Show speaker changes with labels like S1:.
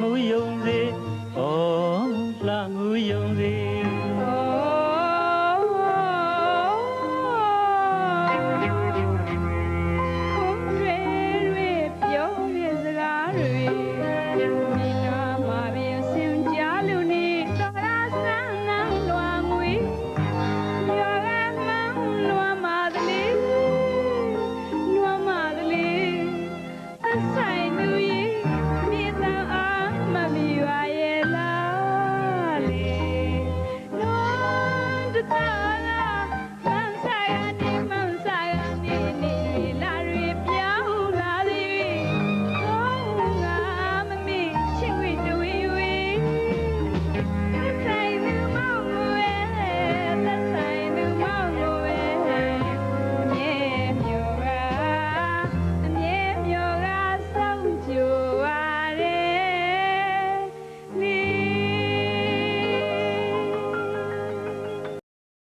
S1: ငူယုံစေဩလှငူယုံစေ